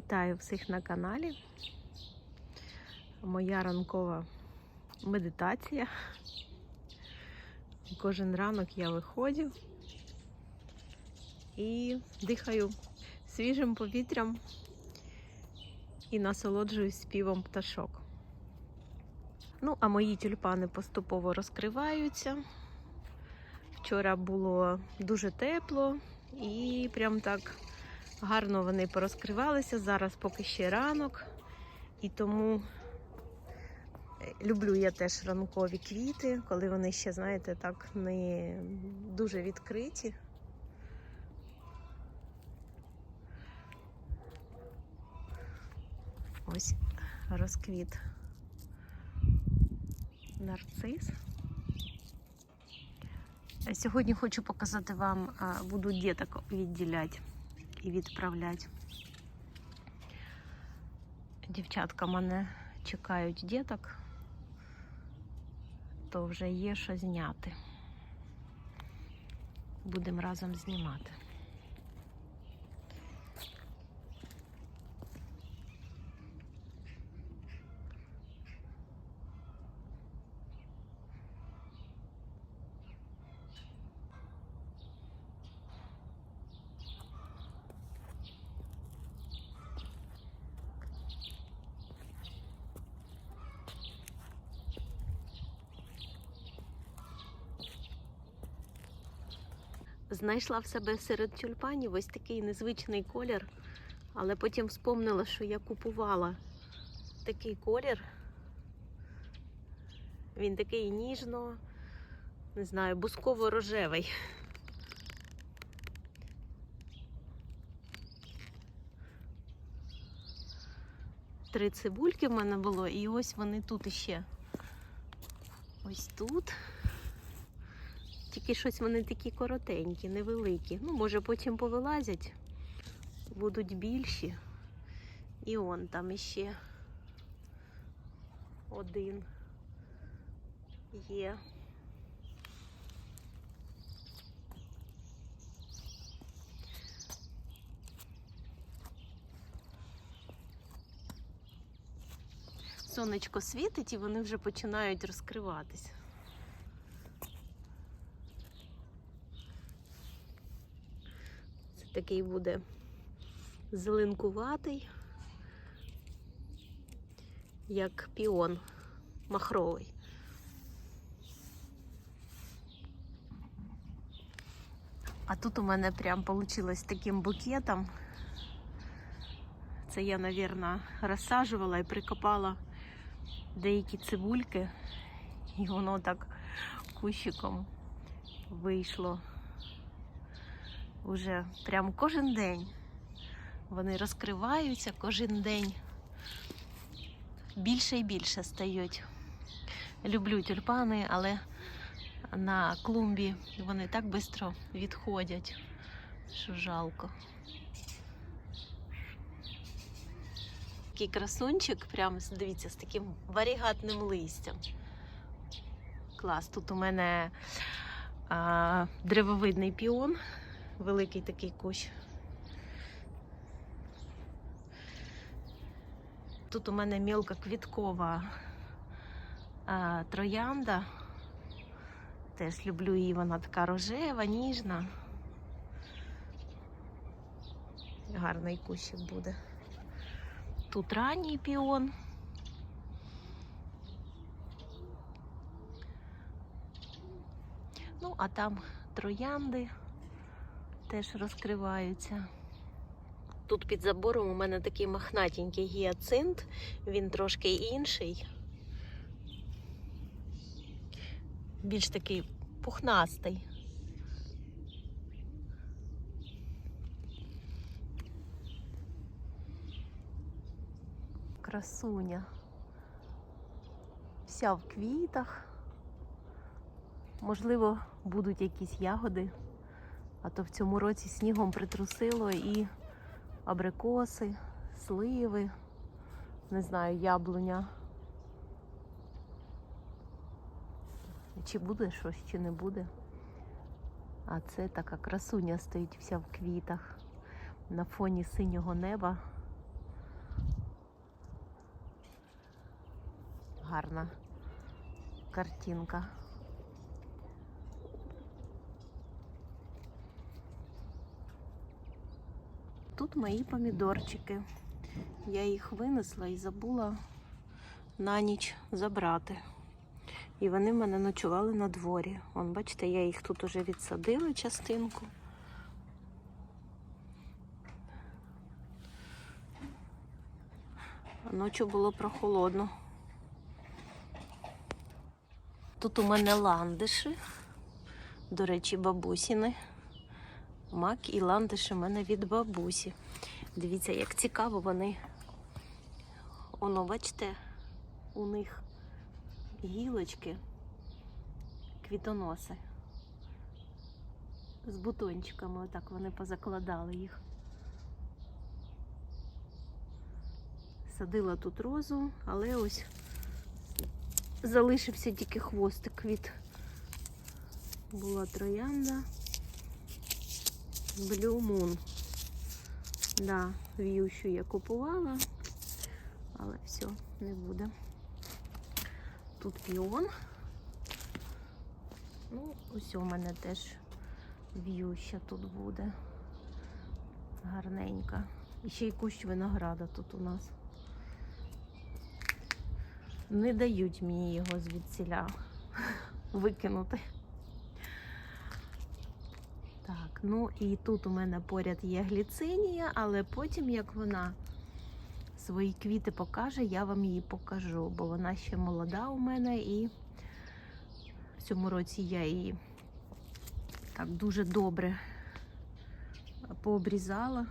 Вітаю всіх на каналі. Моя ранкова медитація. Кожен ранок я виходжу і дихаю свіжим повітрям і насолоджуюсь співом пташок. Ну, а мої тюльпани поступово розкриваються. Вчора було дуже тепло і прям так гарно вони порозкривалися. Зараз поки ще ранок. І тому е, люблю я теж ранкові квіти, коли вони ще, знаєте, так не дуже відкриті. Ось розквіт нарцис. Е, Сьогодні хочу показати вам, буду діток відділяти і відправляти. Дівчатка мене чекають діток, то вже є що зняти. Будемо разом знімати. Знайшла в себе серед тюльпанів ось такий незвичний колір, але потім вспомнила, що я купувала такий колір. Він такий ніжно, не знаю, бусково-рожевий. Три цибульки в мене було, і ось вони тут іще. Ось тут. Тільки щось вони такі коротенькі, невеликі. Ну, може, потім повилазять, будуть більші. І он там іще один є. Сонечко світить і вони вже починають розкриватися. Такий буде зеленкуватий, як піон махровий. А тут у мене прям вийшло таким букетом. Це я, мабуть, розсаджувала і прикопала деякі цибульки, і воно так кущиком вийшло уже прям кожен день. Вони розкриваються кожен день. Більше і більше стають. Люблю тюльпани, але на клумбі вони так швидко відходять, що жалко. Такий красунчик, прям дивіться, з таким варігатним листям. Клас, тут у мене а, древовидний піон великий такий кущ. Тут у мене мілкоквіткова а, троянда. Теж люблю її, вона така рожева, ніжна. Гарний кущик буде. Тут ранній піон. Ну, а там троянди теж розкриваються. Тут під забором у мене такий мохнатенький гіацинт, він трошки інший. Більш такий пухнастий. Красуня. Вся в квітах. Можливо, будуть якісь ягоди. А то в цьому році снігом притрусило і абрикоси, сливи, не знаю, яблуня. Чи буде щось, чи не буде. А це така красуня стоїть вся в квітах на фоні синього неба. Гарна картинка. Тут мої помідорчики. Я їх винесла і забула на ніч забрати. І вони в мене ночували на дворі. Вон, бачите, я їх тут уже відсадила частинку. Ночі було прохолодно. Тут у мене ландиші, до речі, бабусіни. Мак і ландиші у мене від бабусі. Дивіться, як цікаво вони. Воно, бачите, у них гілочки, квітоноси. З бутончиками, отак вони позакладали їх. Садила тут розу, але ось залишився тільки хвостик від була троянда. Blue Moon. Да, в'ющу я купувала, але все, не буде. Тут піон. Ну, ось у мене теж в'юща тут буде. Гарненька. І ще й кущ винограда тут у нас. Не дають мені його звідсіля викинути. Так, ну і тут у мене поряд є гліцинія, але потім, як вона свої квіти покаже, я вам її покажу, бо вона ще молода у мене і в цьому році я її так дуже добре пообрізала.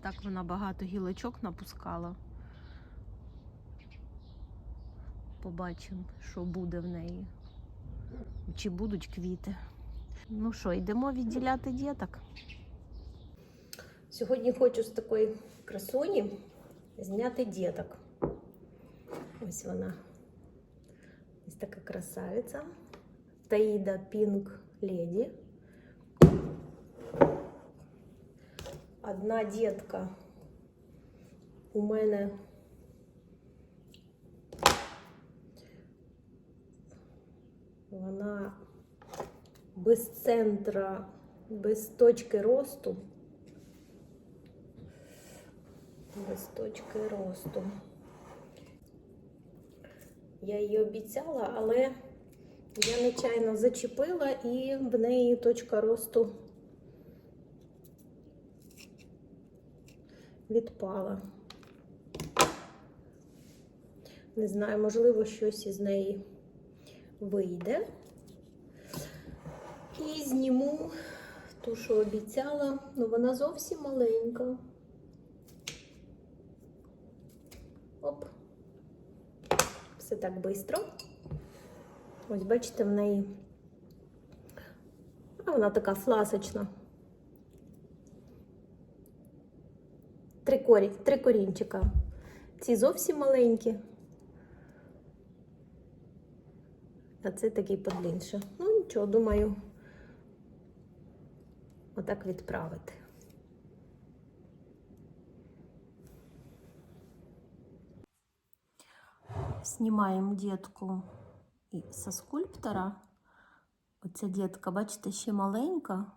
Так вона багато гілочок напускала. Побачимо, що буде в неї. Чи будуть квіти. Ну що, йдемо відділяти діток. Сьогодні хочу з такої красуні зняти діток. Ось вона. Ось така красавиця. Таїда Пінк Леді. Одна дітка у мене вона без центра, без точки росту. Без точки росту. Я її обіцяла, але я нечайно зачепила і в неї точка росту відпала. Не знаю, можливо, щось із неї вийде. І зніму ту, що обіцяла, ну вона зовсім маленька. Оп. Все так швидко. Ось бачите, в неї. А вона така фласочна. Три, корі... Три корінчика. Ці зовсім маленькі. А це такий подлінше. Ну, нічого, думаю, отак відправити. Знімаємо дітку со скульптора. Оця дітка, бачите, ще маленька.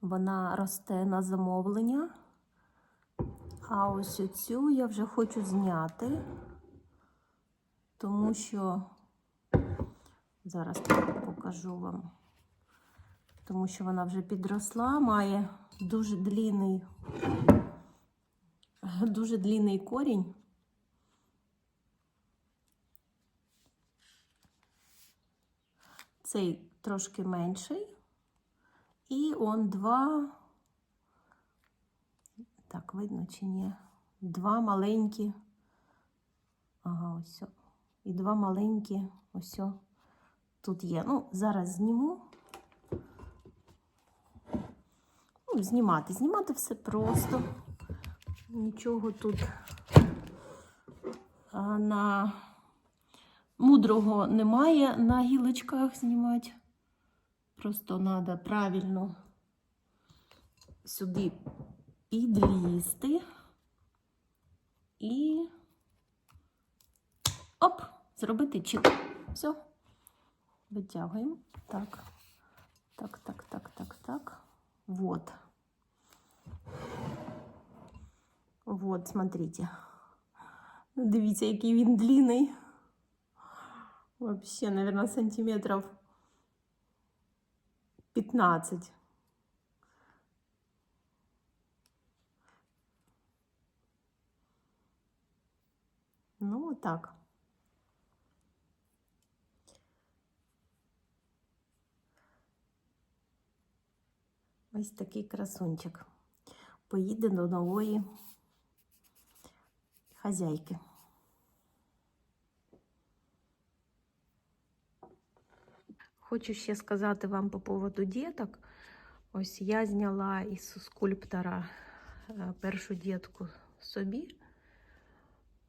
Вона росте на замовлення. А ось оцю я вже хочу зняти, тому що зараз покажу вам, тому що вона вже підросла, має дуже длинний, дуже длинний корінь. Цей трошки менший. І он два, так, видно чи ні? Два маленькі. Ага, ось. І два маленькі, ось тут є. Ну, зараз зніму. Ну, знімати. Знімати все просто. Нічого тут на мудрого немає на гілочках знімати. Просто треба правильно сюди підлізти і оп, зробити чик. Все. Витягуємо. Так. Так, так, так, так, так. Вот. Вот, смотрите. Дивіться, який він длинний. Вообще, наверное, сантиметров 15. Ну, вот так. Ось такий красунчик. Поїде до нової хазяйки. Хочу ще сказати вам по поводу діток. Ось я зняла із скульптора е, першу дітку собі.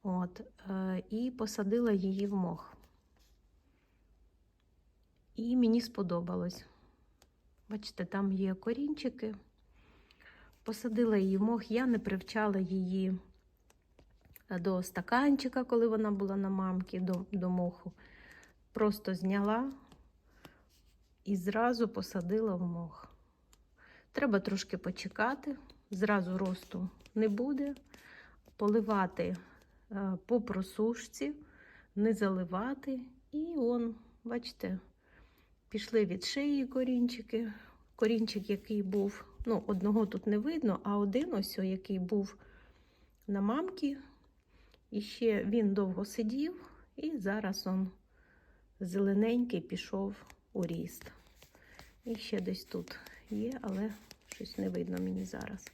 От, е, і посадила її в мох. І мені сподобалось. Бачите, там є корінчики. Посадила її в мох, я не привчала її до стаканчика, коли вона була на мамки, до, до моху. Просто зняла і зразу посадила в мох. Треба трошки почекати, зразу росту не буде. Поливати е, по просушці, не заливати. І он, бачите, пішли від шиї корінчики. Корінчик, який був, ну, одного тут не видно, а один ось, який був на мамці. І ще він довго сидів, і зараз он зелененький пішов у ріст. І ще десь тут є, але щось не видно мені зараз.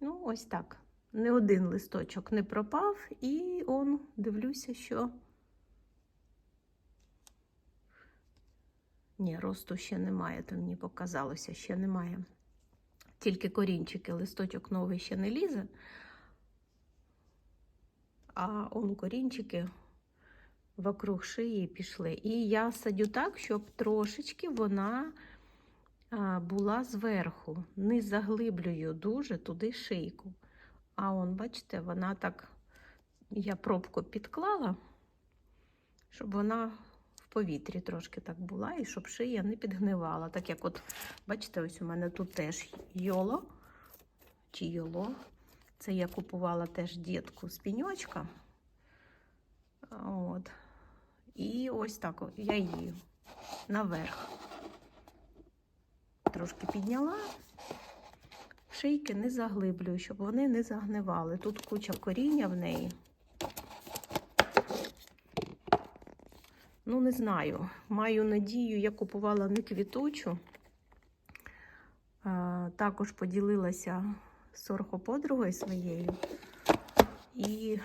Ну, ось так. Не один листочок не пропав, і он, дивлюся, що. Ні, росту ще немає, то мені показалося, ще немає. Тільки корінчики, листочок новий ще не лізе. А он корінчики вокруг шиї пішли. І я садю так, щоб трошечки вона була зверху. Не заглиблюю дуже туди шийку. А он, бачите, вона так, я пробку підклала, щоб вона повітрі трошки так була, і щоб шия не підгнивала. Так як, от, бачите, ось у мене тут теж йоло чи йоло. Це я купувала теж дітку з піньочка. От. І ось так я її наверх. Трошки підняла, шийки не заглиблюю, щоб вони не загнивали. Тут куча коріння в неї. Ну, не знаю. Маю надію, я купувала не квітучу. Також поділилася з орхоподругою своєю. І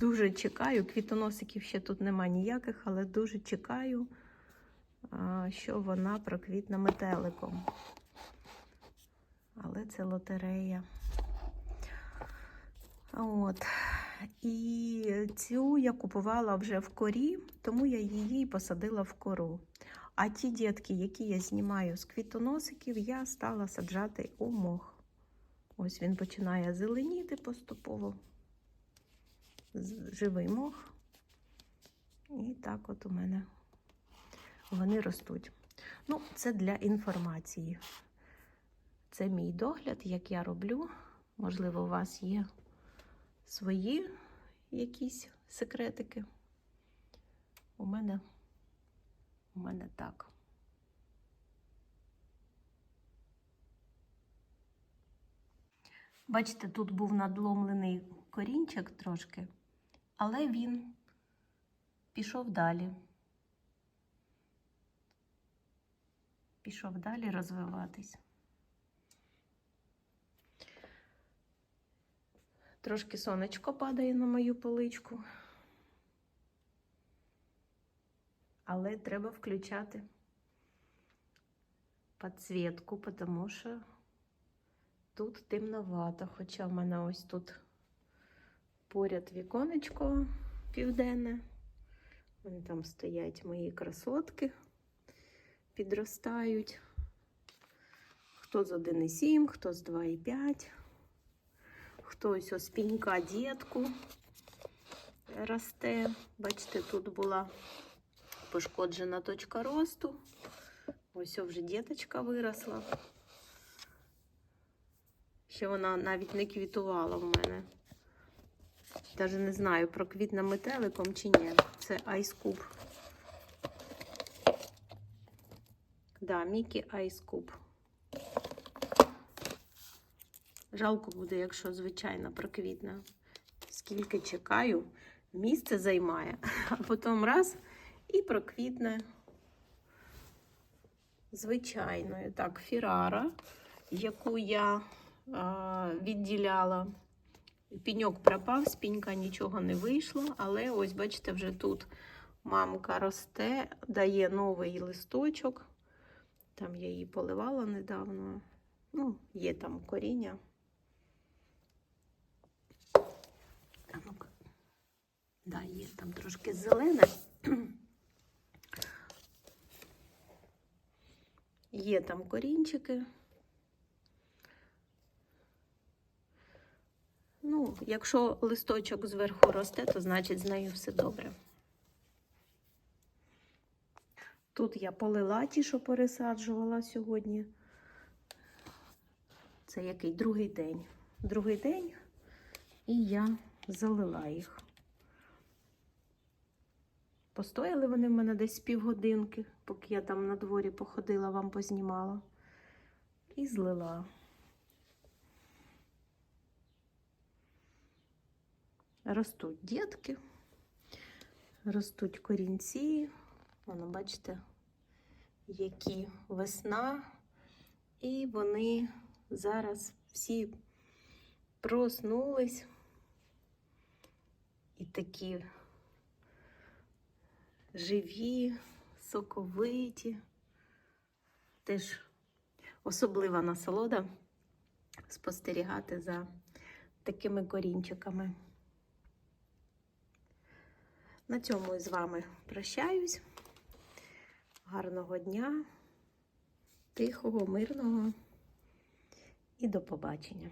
дуже чекаю, квітоносиків ще тут нема ніяких, але дуже чекаю, що вона проквітне метеликом. Але це лотерея. От. І цю я купувала вже в корі, тому я її посадила в кору. А ті дітки, які я знімаю з квітоносиків, я стала саджати у мох. Ось він починає зеленіти поступово. Живий мох. І так от у мене вони ростуть. Ну, це для інформації. Це мій догляд, як я роблю. Можливо, у вас є свої якісь секретики. У мене, у мене так. Бачите, тут був надломлений корінчик трошки, але він пішов далі. Пішов далі розвиватись. Трошки сонечко падає на мою поличку. Але треба включати підсвітку, тому що тут темновато. Хоча в мене ось тут поряд віконечко південне. Вони там стоять мої красотки, підростають. Хто з 1,7, хто з 2,5 хтось ось пінька дітку. росте. Бачите, тут була пошкоджена точка росту. Ось вже діточка виросла. Ще вона навіть не квітувала в мене. Даже не знаю, проквітне метеликом чи ні. Це айскуб. Да, Мікі айскуб. Жалко буде, якщо звичайно проквітне. Скільки чекаю, місце займає, а потім раз і проквітне звичайною. Так, фірара, яку я а, відділяла. Піньок пропав, з пінька нічого не вийшло, але ось, бачите, вже тут мамка росте, дає новий листочок. Там я її поливала недавно. Ну, є там коріння. А ну-ка. Да, є там трошки зелене. Є там корінчики. Ну, якщо листочок зверху росте, то значить з нею все добре. Тут я полила ті, що пересаджувала сьогодні. Це який другий день. Другий день, і я залила їх. Постояли вони в мене десь півгодинки, поки я там на дворі походила, вам познімала. І злила. Ростуть дітки, ростуть корінці. Воно, бачите, які весна, і вони зараз всі проснулись і такі живі, соковиті. Теж особлива насолода спостерігати за такими корінчиками. На цьому з вами прощаюсь. Гарного дня, тихого, мирного і до побачення.